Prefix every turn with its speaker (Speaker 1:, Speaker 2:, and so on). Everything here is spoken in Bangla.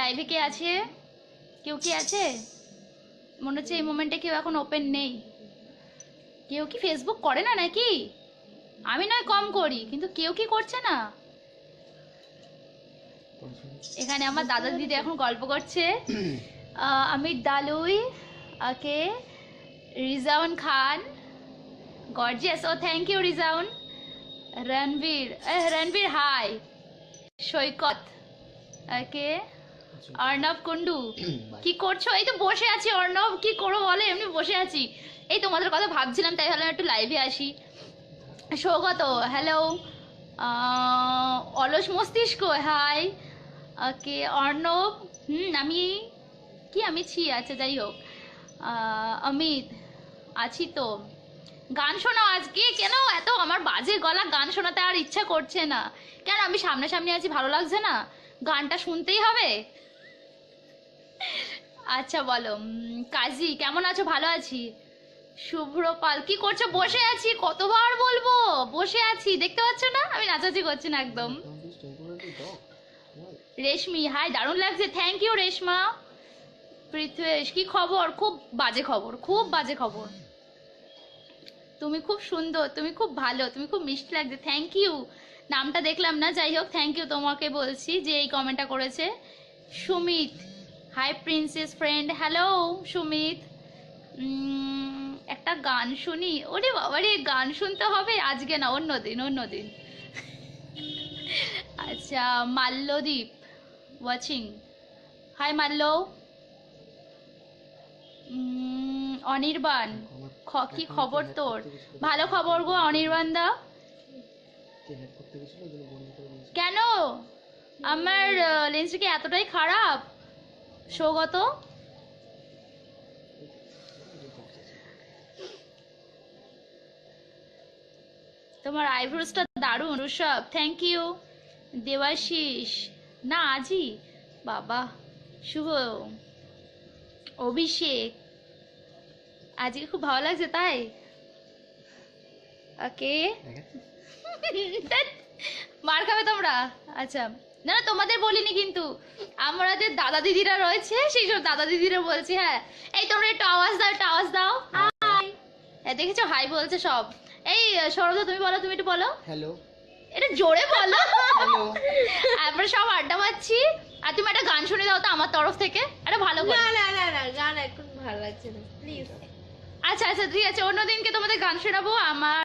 Speaker 1: লাইভে কে আছে? কেউ কি আছে? মনে হচ্ছে এই মোমেন্টে কেউ এখন ওপেন নেই। কেউ কি ফেসবুক করে না নাকি? আমি নয় কম করি, কিন্তু কেউ কি করছে না? এখানে আমার দাদা দিদি এখন গল্প করছে। Aamir Dalui okay Rizaun Khan. Gorgeous, oh thank you Rizaun. Ranbir Ranbir hi Saikat okay Arnab Kundu কি করছ? এই তো বসে আছি অর্ণব, কি করব বলে, এমনি বসে আছি। এই তোমাদের কথা ভাবছিলাম, তাই ভাবলাম একটু লাইভে আসি। সৌগত হ্যালো অলস মস্তিষ্ক হাই ওকে, অর্ণব, হুম, আমি, কি আমি ছি আচ্ছা যাই হোক অমিত, আছি তো। গান শোনাও আজকে, কেন এত আমার বাজে গলা, গান শোনাতে আর ইচ্ছা করছে না। কেন আমি সামনাসামনি আছি, ভালো লাগছে না? গানটা শুনতেই হবে? আচ্ছা বলো। কাজী, কেমন আছো? ভালো আছি। শুভ্র পাল কি করছ? বসে আছি, কতবার বলব? বসে আছি, দেখতে পাচ্ছ না? আমি নাচাচি করছি না একদম। রেশমি হাই দারুণ লাগছে। Thank you Reshma. পৃথ্বেশ, কি খবর? খুব বাজে খবর, খুব বাজে খবর। তুমি খুব সুন্দর, তুমি খুব ভালো, তুমি খুব মিষ্টি লাগছে। থ্যাংক ইউ নামটা দেখলাম না, যাই হোক থ্যাংক ইউ তোমাকে বলছি যে এই কমেন্টটা করেছে। Sumit hi princess friend hello Sumit একটা গান শুনি। ওরে বাবা রে, গান শুনতে হবে? আজকে না, অন্য দিন অন্য দিন। আচ্ছা মাল্যদীপ ওয়াচিং হাই মাল্য। অনির্বাণ কি খবর তোর? ভালো খবর গো, অনির্বাণ দা। কেন? আমার লেন্সটা কি এতটাই খারাপ? সৌগত তোমার আইব্রোসটা দারুণ ঋষভ থ্যাংক ইউ দেবাশিস না আজই বাবা শুভ। অভিষেক আজকে খুব ভালো লাগছে তাই? ওকে। মার খাবে তোমরা? আচ্ছা। না না তোমাদের বলিনি কিন্তু। আমরা যে দাদা দিদিরা রয়েছে সেই সব দাদা দিদিরা বলছি হ্যাঁ। এই তোমরা একটু আওয়াজ দাও একটু আওয়াজ দাও। হাই হ্যাঁ দেখেছ? হাই বলছে সব। এই সরদা তুমি বলো তুমি একটু বলো।
Speaker 2: হ্যালো
Speaker 1: এটা জোরে বলো।
Speaker 2: হ্যালো
Speaker 1: আমরা সব আড্ডা মারছি। আর তুমি একটা গান শুনে দাও তো আমার তরফ থেকে। একটা ভালো করে।
Speaker 3: না না না না গান এখন ভালো লাগছে না। প্লিজ
Speaker 1: আচ্ছা আচ্ছা ঠিক আছে। অন্যদিনকে তোমাদের গান শোনাবো আমার